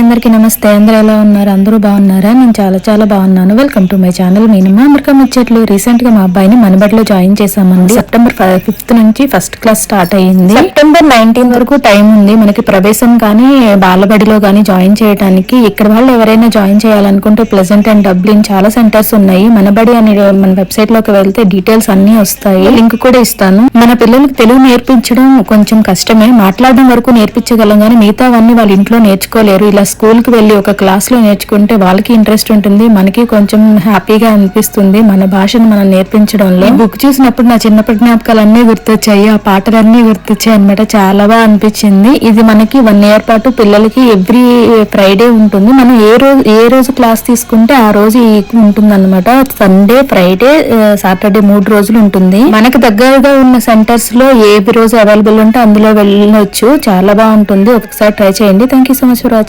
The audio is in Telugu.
అందరికీ నమస్తే. అందరూ ఎలా ఉన్నారు? అందరూ బాగున్నారా? నేను చాలా చాలా బాగున్నాను. వెల్కమ్ టు మై ఛానల్ మీనమ్మ అమెరికా ముచ్చట్లు రీసెంట్గా మా అబ్బాయిని మనబడిలో జాయిన్ చేశామండి. సెప్టెంబర్ ఫిఫ్త్ నుంచి ఫస్ట్ క్లాస్ స్టార్ట్ అయ్యింది. సెప్టెంబర్ నైన్టీన్ వరకు టైం ఉంది. మనకి ప్రవేశం కానీ బాలబడిలో కానీ జాయిన్ చేయడానికి ఇక్కడ వాళ్ళు ఎవరైనా జాయిన్ చేయాలనుకుంటే ప్లెజెంట్ అండ్ డబ్లిన్ చాలా సెంటర్స్ ఉన్నాయి. మనబడి అనే మన వెబ్సైట్లోకి వెళ్తే డీటెయిల్స్ అన్ని వస్తాయి. లింక్ కూడా ఇస్తాను. మన పిల్లలకు తెలుగు నేర్పించడం కొంచెం కష్టమే. మాట్లాడడం వరకు నేర్పించగలం కానీ మిగతావన్నీ వాళ్ళ ఇంట్లో నేర్చుకోలేరు. ఇలా స్కూల్కి వెళ్ళి ఒక క్లాస్లో నేర్చుకుంటే వాళ్ళకి ఇంట్రెస్ట్ ఉంటుంది మనకి కొంచెం హ్యాపీగా అనిపిస్తుంది మన భాషను మనం నేర్పించడంలో. బుక్ చూసినప్పుడు నా చిన్నప్పటి జ్ఞాపకాలు అన్ని గుర్తొచ్చాయి ఆ పాటలన్నీ గుర్తొచ్చాయి అనమాట చాలా బాగా అనిపించింది. ఇది మనకి వన్ ఇయర్ పాటు పిల్లలకి ఎవ్రీ ఫ్రైడే ఉంటుంది. మనం ఏ రోజు ఏ రోజు క్లాస్ తీసుకుంటే ఆ రోజు ఉంటుంది అనమాట సండే ఫ్రైడే సాటర్డే మూడు రోజులు ఉంటుంది. మనకి దగ్గరగా ఉన్న సెంటర్స్లో ఏ రోజు అవైలబుల్ ఉంటే అందులో వెళ్ళొచ్చు. చాలా బాగుంటుంది. ఒకసారి ట్రై చేయండి. Thank you so much for watching